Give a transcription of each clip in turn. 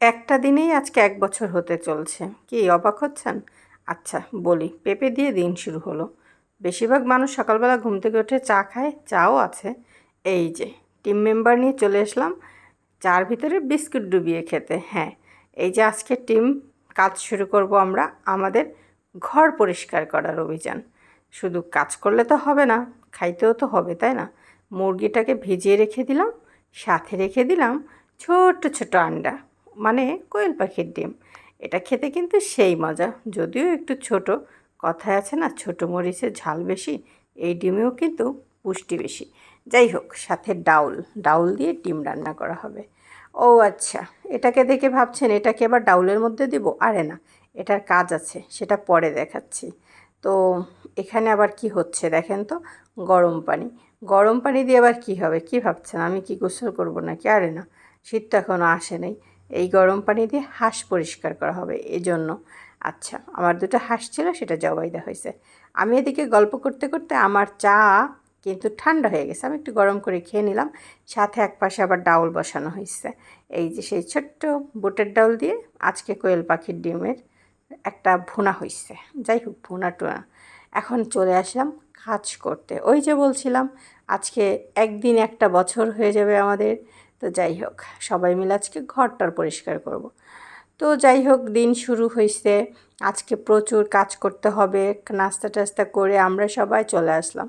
একটা দিনেই আজকে এক বছর হতে চলছে। কি অবাক হচ্ছেন? আচ্ছা বলি, পেঁপে দিয়ে দিন শুরু হলো। বেশিরভাগ মানুষ সকালবেলা ঘুম থেকে উঠে চা খায়, চাও আছে। এই যে, টিম মেম্বার নিয়ে চলে আসলাম চার ভিতরে বিস্কুট ডুবিয়ে খেতে। হ্যাঁ এই যে আজকে টিম, কাজ শুরু করব আমরা, আমাদের ঘর পরিষ্কার করার অভিযান। শুধু কাজ করলে তো হবে না, খাইতেও তো হবে, তাই না? মুরগিটাকে ভিজিয়ে রেখে দিলাম, সাথে রেখে দিলাম ছোট ছোট আন্ডা। মানে কোয়েল পাখির ডিম। এটা খেতে কিন্তু সেই মজা। যদিও একটু ছোট, কথায় আছে না, ছোট মরিচের ঝাল বেশি, এই ডিমেও কিন্তু পুষ্টি বেশি। যাই হোক, সাথে ডাউল ডাউল দিয়ে ডিম রান্না করা হবে। ও আচ্ছা এটাকে দেখে ভাবছেন, এটাকে আবার ডাউলের মধ্যে দিব? আরে না, এটার কাজ আছে, সেটা পরে দেখাচ্ছি। তো এখানে আবার কি হচ্ছে দেখেন তো? গরম পানি। গরম পানি দিয়ে আবার কি হবে? কি ভাবছেন? আমি কি গোসল করব নাকি? আরে না, শীত তো এখনও আসে নাই। এই গরম পানি দিয়ে হাঁস পরিষ্কার করা হবে, এজন্য। আচ্ছা আমার দুটো হাঁস ছিল, সেটা জবাই দেওয়া হয়েছে। আমি এদিকে গল্প করতে করতে আমার চা কিন্তু ঠান্ডা হয়ে গেছে, আমি একটু গরম করে খেয়ে নিলাম। সাথে এক পাশে আবার ডাউল বসানো হয়েছে। এই যে সেই ছোট্ট বুটের ডাউল দিয়ে আজকে কোয়েল পাখির ডিমের একটা ভুনা হয়েছে। যাই হোক, ভুনা টুনা। এখন চলে আসলাম কাজ করতে। ওই যে বলছিলাম, আজকে একদিন একটা বছর হয়ে যাবে আমাদের। তো যাই হোক, সবাই মিলে আজকে ঘরটার পরিষ্কার করব। তো যাই হোক, দিন শুরু হয়েছে আজকে প্রচুর কাজ করতে হবে। নাস্তা টাস্তা করে আমরা সবাই চলে আসলাম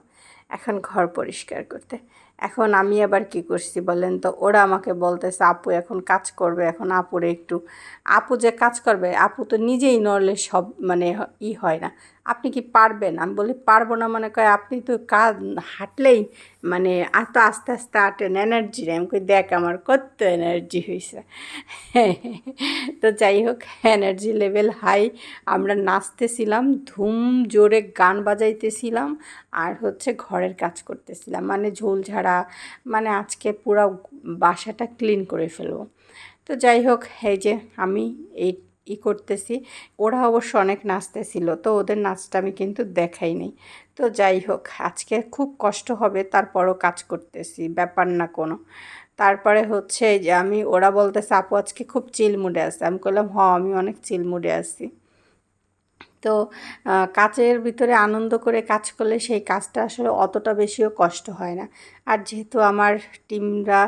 এখন ঘর পরিষ্কার করতে। এখন আমি আবার কি করছি বলেন তো? ওরা আমাকে বলতেছে, আপু এখন কাজ করবে, এখন আপুরে একটু আপু যে কাজ করবে, আপু তো নিজেই নড়লে সব মানে ই হয় না। আপনি কি পারবেন? আমি বলি, পারব না মনে কয়, আপনি তো কাজ হাঁটলেই মানে এত আস্তে আস্তে হাঁটেন এনার্জি নেই আমি দেখ আমার কত এনার্জি হয়েছে তো যাই হোক এনার্জি লেভেল হাই আমরা নাচতেছিলাম ধুম জোরে গান বাজাইতেছিলাম আর হচ্ছে ঘরের কাজ করতেছিলাম। মানে ঝোল ঝাড়া মানে আজকে পুরো বাসাটা ক্লিন করে ফেলব। তো যাই হোক, এই যে আমি এই ই করতেছি। ওরা অবশ্য অনেক নাচতেছিল, তো ওদের নাচটা আমি কিন্তু দেখাই নেই। তো যাই হোক, আজকে খুব কষ্ট হবে, তারপরও কাজ করতেছি, ব্যাপার না কোনো। তারপরে হচ্ছে যে আমি, ওরা বলতেছে, আপু আজকে খুব চিল মুডে আছে। আমি বললাম হ আমি অনেক চিল মুডে আছি। তো কাজের ভিতরে আনন্দ করে কাজ করলে সেই কাজটা আসলে অতটা বেশিও কষ্ট হয় না। আর যেহেতু আমার টিমরা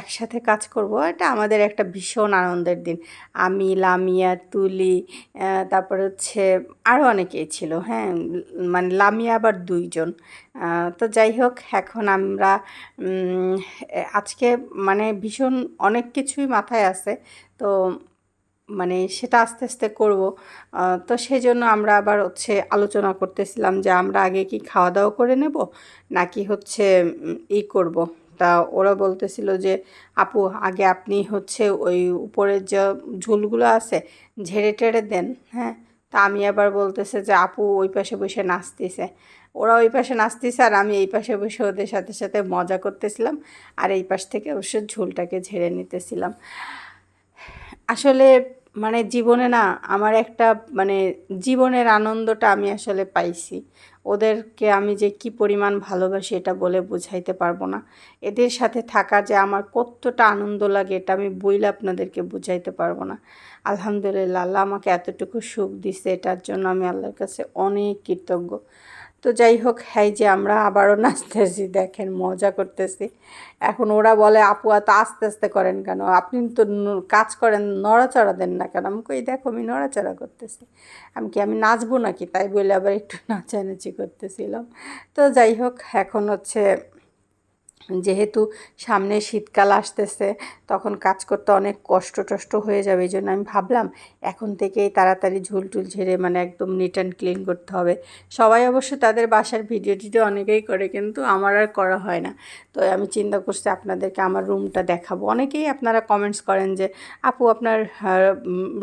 একসাথে কাজ করব, এটা আমাদের একটা ভীষণ আনন্দের দিন। আমি লামিয়া তুলি তারপরে হচ্ছে আরও অনেকেই ছিল হ্যাঁ মানে লামিয়া আবার দুইজন। তো যাই হোক, এখন আমরা আজকে মানে ভীষণ অনেক কিছুই মাথায় আছে। তো মানে সেটা আস্তে আস্তে করব। তো সেই জন্য আমরা আবার হচ্ছে আলোচনা করতেছিলাম যে আমরা আগে কি খাওয়া দাওয়া করে নেব, নাকি হচ্ছে ই করব। তা ওরা বলতেছিল যে, আপু, আগে আপনি হচ্ছে ওই উপরের যে ঝুলগুলো আছে, ঝেড়ে টেড়ে দেন হ্যাঁ? তা আমি আবার বলতেছে যে, আপু, ওই পাশে বসে নাচতেছে। ওরা ওই পাশে নাচতেছে আর আমি এই পাশে বসে ওদের সাথে সাথে মজা করতেছিলাম আর এই পাশ থেকে অবশ্য ঝুলটাকে ঝেড়ে নিতেছিলাম। আসলে মানে জীবনে না, আমার একটা মানে জীবনের আনন্দটা আমি আসলে পাইছি। ওদেরকে আমি যে কি পরিমাণ ভালোবাসি এটা বলে বুঝাইতে পারব না। এদের সাথে থাকা যে আমার কতটা আনন্দ লাগে এটা আমি বইলে আপনাদেরকে বুঝাইতে পারব না। আলহামদুলিল্লাহ, আল্লাহ আমাকে এতটুকু সুখ দিছে এটার জন্য আমি আল্লাহর কাছে অনেক কৃতজ্ঞ। তো যাই হোক হ্যাঁ যে আমরা আবারও নাচতেছি, দেখেন মজা করতেছি। এখন ওরা বলে, আপু, এত আস্তে আস্তে করেন কেন? আপনি তো কাজ করেন, নড়াচড়া দেন না কেন? আমি কই, দেখো, আমি নড়াচড়া করতেছি। আমি কি, আমি নাচবো নাকি? তাই বলে আবার একটু নাচানাচি করতেছিলাম। তো যাই হোক, এখন হচ্ছে যেহেতু সামনে শীতকাল আসতেছে, তখন কাজ করতে অনেক কষ্ট টষ্ট হয়ে যাবে, এই জন্য আমি ভাবলাম এখন থেকেই তাড়াতাড়ি ঝুল টুল ঝেড়ে মানে একদম নিট অ্যান্ড ক্লিন করতে হবে। সবাই অবশ্য তাদের বাসার ভিডিও টিডিও অনেকেই করে, কিন্তু আমার আর করা হয় না। তো আমি চিন্তা করছি আপনাদেরকে আমার রুমটা দেখাবো। অনেকেই আপনারা কমেন্টস করেন যে, আপু, আপনার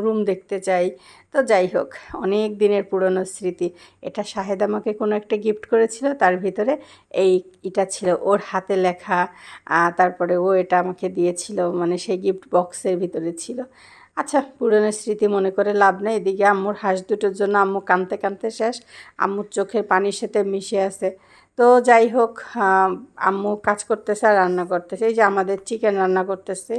রুম দেখতে চাই। তো যাই হোক, অনেক দিনের পুরনো স্মৃতি। এটা শাহেদ আমাকে কোনো একটা গিফট করেছিল, তার ভিতরে এই এটা ছিল ওর হাতে লেখা তারপরে ও এটা আমাকে দিয়েছিল মানে সেই গিফট বক্সের ভিতরে ছিল। আচ্ছা পুরনো স্মৃতি মনে করে লাভ নেই, এদিকে আম্মুর হাঁস দুটোর জন্য আম্মু কানতে কানতে শেষ, আম্মুর চোখের পানির সাথে মিশে আছে। তো যাই হোক আম্মু কাজ করতেছে আর রান্না করতেছে, এই যে আমাদের চিকেন রান্না করতেছে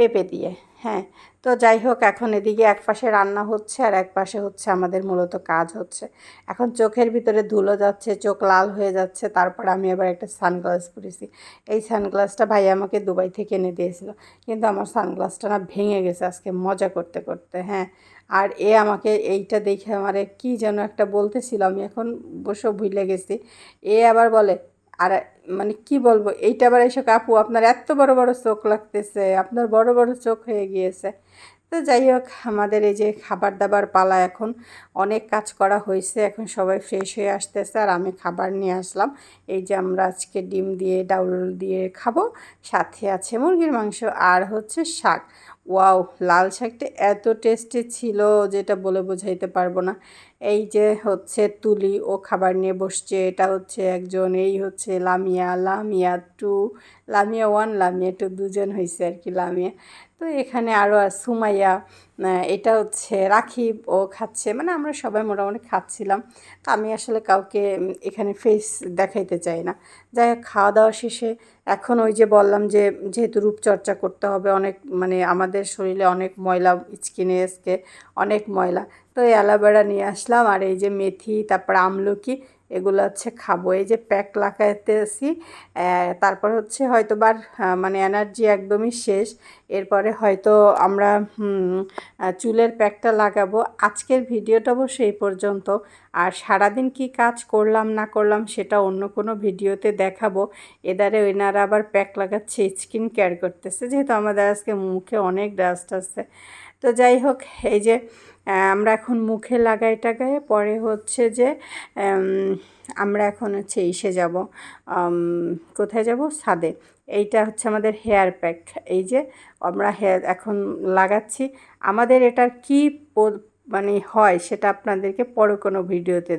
পেঁপে দিয়ে হ্যাঁ। তো যাই হোক, এখন এদিকে এক পাশে রান্না হচ্ছে আর এক পাশে হচ্ছে আমাদের মূলত কাজ হচ্ছে। এখন চোখের ভিতরে ধুলো যাচ্ছে, চোখ লাল হয়ে যাচ্ছে, তারপর আমি আবার একটা সানগ্লাস পরেছি। এই সানগ্লাসটা ভাই আমাকে দুবাই থেকে এনে দিয়েছিল, কিন্তু আমার সানগ্লাসটা না ভেঙে গেছে আজকে মজা করতে করতে হ্যাঁ। আর এ আমাকে এইটা দেখে আমারে কি যেন একটা বলতেছিল, আমি এখন বসে ভুলে গেছি। এ আবার বলে আর মানে কি বলব, এইটা আবার এসে আপু আপনার এত বড় বড় চোখ লাগতেছে, আপনার বড় বড় চোখ হয়ে গিয়েছে। তো যাই হোক, আমাদের এই যে খাবার দাবার পালা এখন, অনেক কাজ করা হয়েছে, এখন সবাই ফ্রেশ হয়ে আসতেছে, আর আমি খাবার নিয়ে আসলাম। এই যে আমরা আজকে ডিম দিয়ে, ডাউল দিয়ে খাব, সাথে আছে মুরগির মাংস আর হচ্ছে শাক। ওয়াও, লাল শাকটা এত টেস্টি ছিল, যেটা বলে বোঝাইতে পারব না। এই যে হচ্ছে তুলি ও খাবার নিয়ে বসছে, এটা হচ্ছে একজন, এই হচ্ছে Lamia. Lamia two Lamia one Lamia two দুজন হয়েছে আর কি লামিয়া। তো এখানে আরও আর সুমাইয়া এটা হচ্ছে রাখিব ও খাচ্ছে। মানে আমরা সবাই মোটামুটি খাচ্ছিলাম। তো আমি আসলে কাউকে এখানে ফেস দেখাইতে চাই না। যাই হোক খাওয়া দাওয়া শেষে এখন ওই যে বললাম যে, যেহেতু রূপচর্চা করতে হবে, অনেক মানে আমাদের শরীরে অনেক ময়লা, স্কিনে এসকে অনেক ময়লা। তো অ্যালোভেরা নিয়ে আসলাম। আর এই যে মেথি, তারপর আমলকি, এগুলো হচ্ছে খাব। এই যে প্যাক লাগাইতেছি তারপর হচ্ছে হয়তো বার মানে এনার্জি একদমই শেষ। এরপরে হয়তো আমরা চুলের প্যাকটা লাগাবো। আজকের ভিডিওটা অবশ্য এই পর্যন্ত। আর সারাদিন কি কাজ করলাম, না করলাম, সেটা অন্য কোনো ভিডিওতে দেখাবো। এদারে ওইনারা আবার প্যাক লাগাচ্ছে, স্কিন কেয়ার করতেছে। যেহেতু আমাদের আজকে মুখে অনেক ডাস্ট আছে। তো যাই হোক, এই যে আমরা এখন মুখে লাগাই টাগাই, পরে হচ্ছে যে আমরা এখন হচ্ছে ইসে যাব কোথায় যাব? সাদে এইটা হচ্ছে আমাদের হেয়ার প্যাক। এই যে, আমরা হেয়ার, এখন লাগাচ্ছি। আমাদের এটার কি মানে হয় সেটা আপনাদেরকে পরে কোনো ভিডিওতে